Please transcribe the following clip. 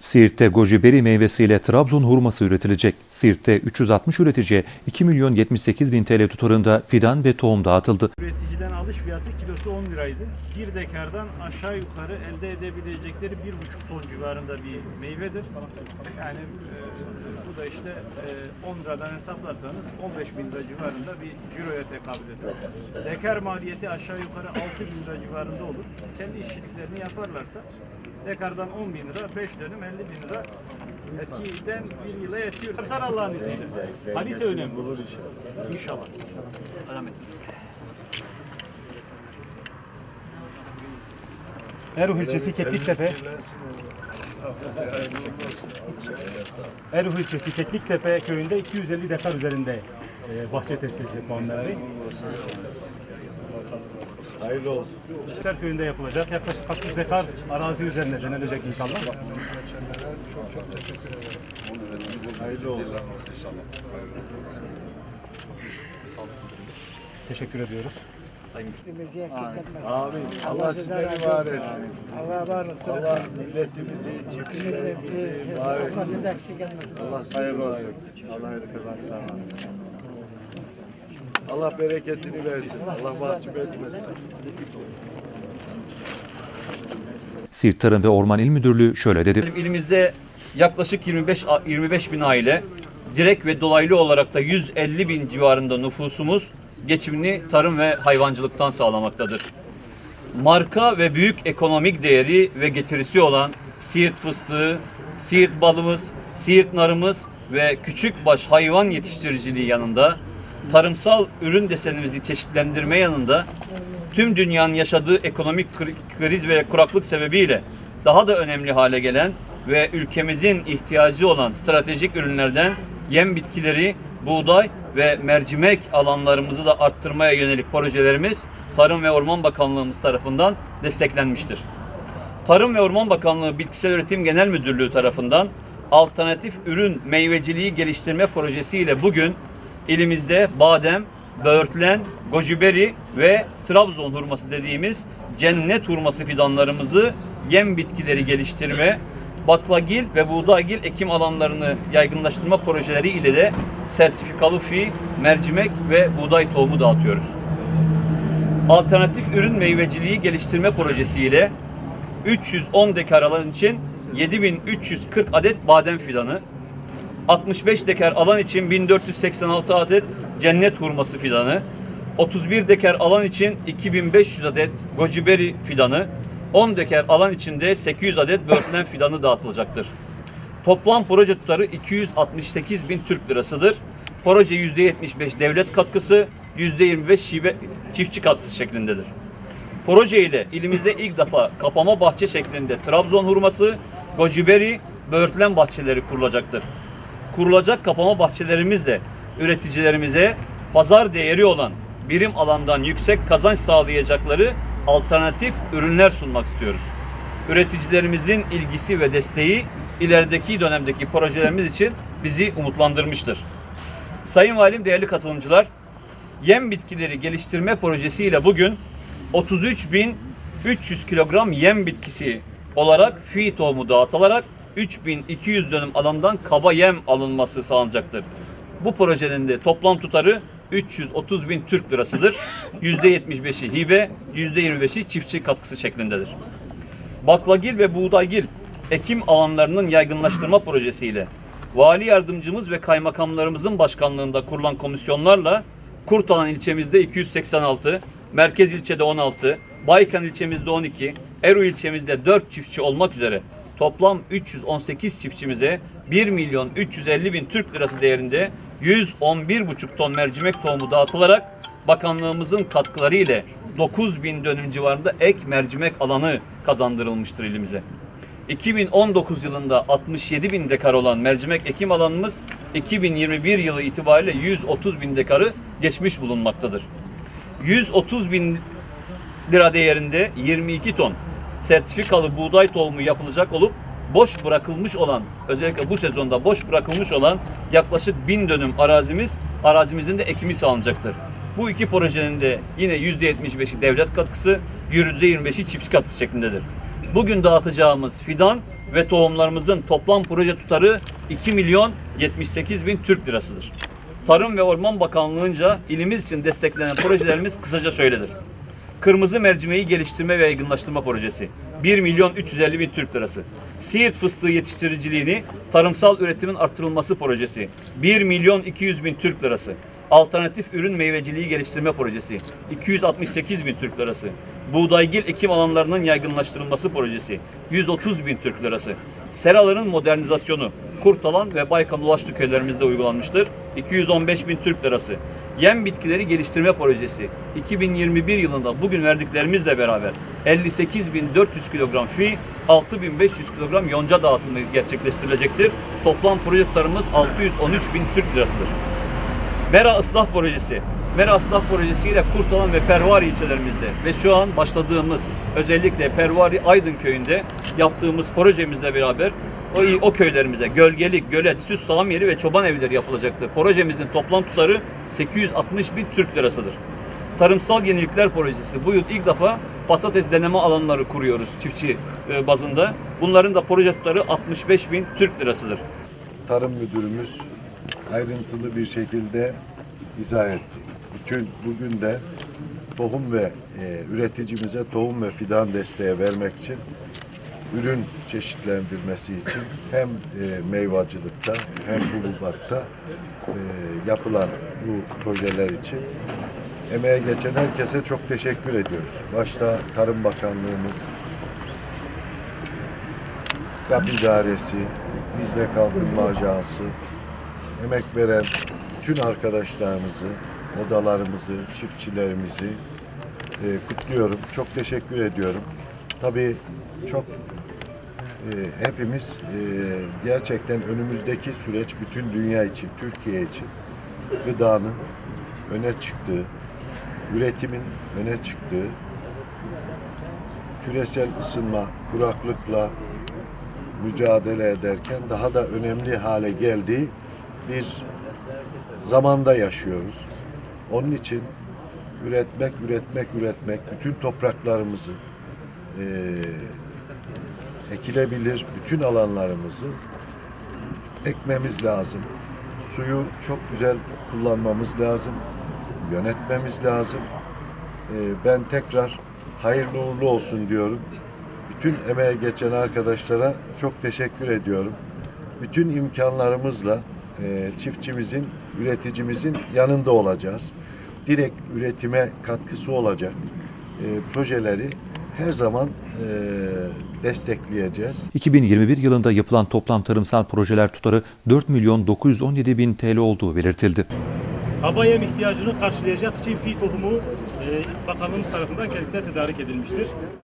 Siirt'te gojiberi meyvesiyle Trabzon hurması üretilecek. Siirt'te 360 üreticiye 2 milyon 78 bin TL tutarında fidan ve tohum dağıtıldı. Üreticiden alış fiyatı kilosu 10 liraydı. Bir dekardan aşağı yukarı elde edebilecekleri 1,5 ton civarında bir meyvedir. Yani e, da işte e, 10 liradan hesaplarsanız 15 bin lira civarında bir ciroya tekabül eder. Dekar maliyeti aşağı yukarı 6 bin lira civarında olur. Kendi işçiliklerini yaparlarsa dekardan 10 bin lira, 5 dönüm 50 bin lira eskiden bir yıla yetiyor. Artar Allah'ın izniyle. Kalite önemli. Olur inşallah. İnşallah. Eruh ilçesi Kekliktepe. Eruh ilçesi Kekliktepe köyünde 250 dekar üzerinde e, bahçe teslis edecek Muammer Bey. Hayırlı olsun. Her köyünde yapılacak. Yaklaşık 60 dekar arazi üzerinde denelecek inşallah. Hayırlı olsun. Teşekkür ediyoruz. Bizi eksik. Amin. Allah sizden razı var etsin. Allah var olsun. Allah milletimizi, çiftçilerimizi var Allah etsin. bizi eksik etmesin. Allah hayırlı olsun. Allah hayırlı kazançlar versin. Allah bereketini versin. Allah mahcup etmesin. Siirt Tarım ve Orman İl Müdürlüğü şöyle dedi. İlimizde yaklaşık 25 a- 25 bin aile, direkt ve dolaylı olarak da 150 bin civarında nüfusumuz geçimini tarım ve hayvancılıktan sağlamaktadır. Marka ve büyük ekonomik değeri ve getirisi olan Siirt fıstığı, Siirt balımız, Siirt narımız ve küçük baş hayvan yetiştiriciliği yanında tarımsal ürün desenimizi çeşitlendirme yanında tüm dünyanın yaşadığı ekonomik kri- kriz ve kuraklık sebebiyle daha da önemli hale gelen ve ülkemizin ihtiyacı olan stratejik ürünlerden yem bitkileri, buğday ve mercimek alanlarımızı da arttırmaya yönelik projelerimiz Tarım ve Orman Bakanlığımız tarafından desteklenmiştir. Tarım ve Orman Bakanlığı Bitkisel Üretim Genel Müdürlüğü tarafından alternatif ürün meyveciliği geliştirme projesiyle bugün ilimizde badem, böğürtlen, gojiberi ve Trabzon hurması dediğimiz cennet hurması fidanlarımızı yem bitkileri geliştirme, baklagil ve buğdaygil ekim alanlarını yaygınlaştırma projeleri ile de sertifikalı fi, mercimek ve buğday tohumu dağıtıyoruz. Alternatif ürün meyveciliği geliştirme projesiyle 310 dekar alan için 7340 adet badem fidanı, 65 dekar alan için 1486 adet cennet hurması fidanı, 31 dekar alan için 2500 adet gojiberi fidanı, 10 dekar alan içinde 800 adet böğürtlen fidanı dağıtılacaktır. Toplam proje tutarı 268 bin Türk lirasıdır. Proje %75 devlet katkısı, %25 şive çiftçi katkısı şeklindedir. Proje ile ilimizde ilk defa kapama bahçe şeklinde Trabzon hurması, gojiberi, böğürtlen bahçeleri kurulacaktır. Kurulacak kapama bahçelerimizle üreticilerimize pazar değeri olan birim alandan yüksek kazanç sağlayacakları alternatif ürünler sunmak istiyoruz. Üreticilerimizin ilgisi ve desteği ilerideki dönemdeki projelerimiz için bizi umutlandırmıştır. Sayın Valim, değerli katılımcılar, yem bitkileri geliştirme projesiyle bugün 33.300 kilogram yem bitkisi olarak fi tohumu dağıtılarak 3200 dönüm alandan kaba yem alınması sağlanacaktır. Bu projenin de toplam tutarı 330 bin Türk lirasıdır. %75'i hibe, %25'i çiftçi katkısı şeklindedir. Baklagil ve buğdaygil ekim alanlarının yaygınlaştırma projesiyle vali yardımcımız ve kaymakamlarımızın başkanlığında kurulan komisyonlarla Kurtalan ilçemizde 286, Merkez ilçede 16, Baykan ilçemizde 12, Eru ilçemizde 4 çiftçi olmak üzere toplam 318 çiftçimize 1 milyon 350 bin Türk lirası değerinde 111,5 ton mercimek tohumu dağıtılarak bakanlığımızın katkıları ile 9 bin dönüm civarında ek mercimek alanı kazandırılmıştır ilimize. 2019 yılında 67 bin dekar olan mercimek ekim alanımız 2021 yılı itibariyle 130 bin dekarı geçmiş bulunmaktadır. 130 bin lira değerinde 22 ton sertifikalı buğday tohumu yapılacak olup boş bırakılmış olan özellikle bu sezonda boş bırakılmış olan yaklaşık bin dönüm arazimiz arazimizin de ekimi sağlanacaktır. Bu iki projenin de yine %75'i devlet katkısı, %25'i çiftçi katkısı şeklindedir. Bugün dağıtacağımız fidan ve tohumlarımızın toplam proje tutarı 2 milyon 78 bin Türk lirasıdır. Tarım ve Orman Bakanlığı'nca ilimiz için desteklenen projelerimiz kısaca şöyledir. Kırmızı mercimeği geliştirme ve yaygınlaştırma projesi 1 milyon 350 bin Türk lirası. Siirt fıstığı yetiştiriciliğini tarımsal üretimin artırılması projesi 1 milyon 200 bin Türk lirası. Alternatif ürün meyveciliği geliştirme projesi 268 bin Türk lirası. Buğdaygil ekim alanlarının yaygınlaştırılması projesi 130 bin Türk lirası. Seraların modernizasyonu Kurtalan ve Baykan Ulaşlı köylerimizde uygulanmıştır. 215 bin Türk lirası. Yem bitkileri geliştirme projesi 2021 yılında bugün verdiklerimizle beraber 58.400 kilogram fi, 6.500 kilogram yonca dağıtımı gerçekleştirilecektir. Toplam proje tutarımız 613 bin Türk lirasıdır. Mera Islah Projesi. Mera Islah Projesi ile Kurtalan ve Pervari ilçelerimizde ve şu an başladığımız özellikle Pervari Aydın köyünde yaptığımız projemizle beraber o, o köylerimize gölgelik, gölet, süs salam yeri ve çoban evleri yapılacaktır. Projemizin toplam tutarı 860 bin Türk lirasıdır. Tarımsal Yenilikler Projesi. Bu yıl ilk defa patates deneme alanları kuruyoruz çiftçi e, bazında. Bunların da proje tutarı 65 bin Türk lirasıdır. Tarım müdürümüz ayrıntılı bir şekilde izah etti. Bugün de tohum ve e, üreticimize tohum ve fidan desteği vermek için ürün çeşitlendirmesi için hem e, meyvacılıkta hem hulubatta e, yapılan bu projeler için emeğe geçen herkese çok teşekkür ediyoruz. Başta Tarım Bakanlığımız, GAP İdaresi, Dicle Kalkınma Ajansı, emek veren bütün arkadaşlarımızı, odalarımızı, çiftçilerimizi e, kutluyorum. Çok teşekkür ediyorum. Tabii çok e, hepimiz e, gerçekten önümüzdeki süreç bütün dünya için, Türkiye için gıdanın öne çıktığı, üretimin öne çıktığı, küresel ısınma, kuraklıkla mücadele ederken daha da önemli hale geldiği bir zamanda yaşıyoruz. Onun için üretmek, üretmek, üretmek, bütün topraklarımızı eee, ekilebilir bütün alanlarımızı ekmemiz lazım. Suyu çok güzel kullanmamız lazım. Yönetmemiz lazım. Eee, ben tekrar hayırlı uğurlu olsun diyorum. Bütün emeğe geçen arkadaşlara çok teşekkür ediyorum. Bütün imkanlarımızla eee, çiftçimizin, üreticimizin yanında olacağız. Direkt üretime katkısı olacak eee, projeleri her zaman eee, destekleyeceğiz. 2021 yılında yapılan toplam tarımsal projeler tutarı 4 milyon 917 bin TL olduğu belirtildi. Yem ihtiyacını karşılayacak çift fi tohumu e, bakanlığımız tarafından kendisine tedarik edilmiştir.